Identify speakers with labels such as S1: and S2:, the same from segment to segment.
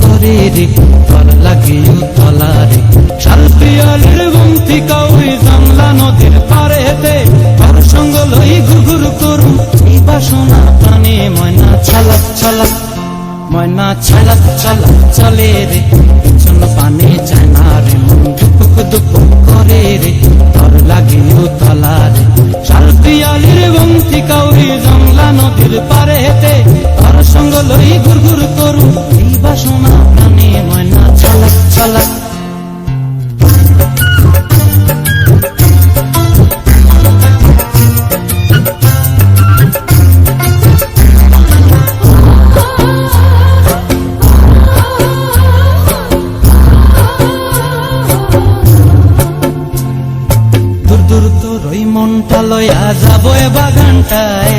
S1: করে রে? তর লাগিও তলা রে শাল পিয়ালের বন্তি কাউরি জানলা নদীর পারেতে তার সঙ্গ লই ঘুঘুর করুম এই বাসনা প্রাণে ময়না ছালাক ছালাক ময়না ছালাক ছালাক চলে রে। পিছন পানে যায় না রে, মন দুপুক দুপুক করে রে। তর লাগিও তলা রে মনটা লয়া যাব এ বাগানটায়।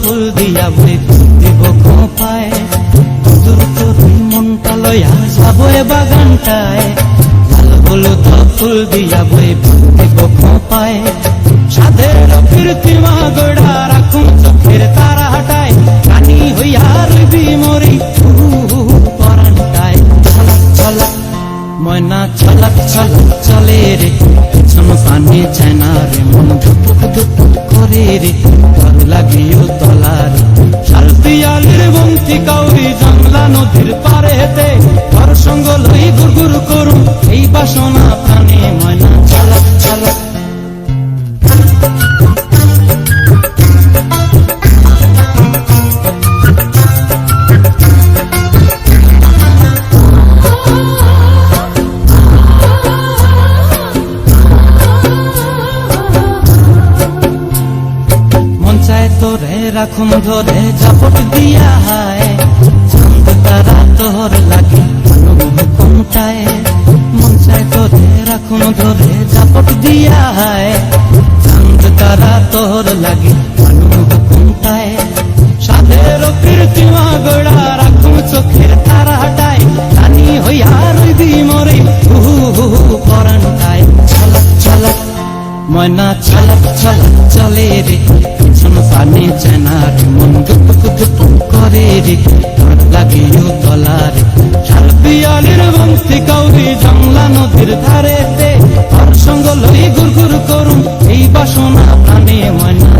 S1: ফুল দিয়া বই দিব খোপায়। দূর মনটা লয়া যাব এ বাগানটায়। ফুল দিয়া বই দিব খোপায়। সাধের ফিরতি মা রাখুন চোখের তারা হাটায় কানি হইয়া রইবি মরি পরানটায়। ছলাক, ময়না, ছলাক ছলাক, চলে রে। পিছন পানে চায় না রে মন ধুপুক ধুপুক করে রে, ঘর লাগিও তলা রে শাল পিয়ালের বন্তি কাউরি জানলা নদীর পারেতে ঘর সঙ্গ লই গুরগুর করুম এই বাসনা প্রাণে তোরে রাখুন, ধরে ঝাপট দিয়া হায়। চাঁদ তারা তোর লাগে কোনটায় মন চায় তোরে রাখুন, ধরে ঝাপট দিয়া হায়। চাঁদ তারা তোর লাগে হইয়া ময়না ছলক ছলক চলে রে। পিছন পানে চেনা মন দুপুক দুপুক করে রে তোর লাগিও তলা রে শাল বন্তি কাউরি জংলা নদীর ধারেতে তোর সঙ্গ লই গুর গুর করুম এই বাসনা প্রাণে ময়না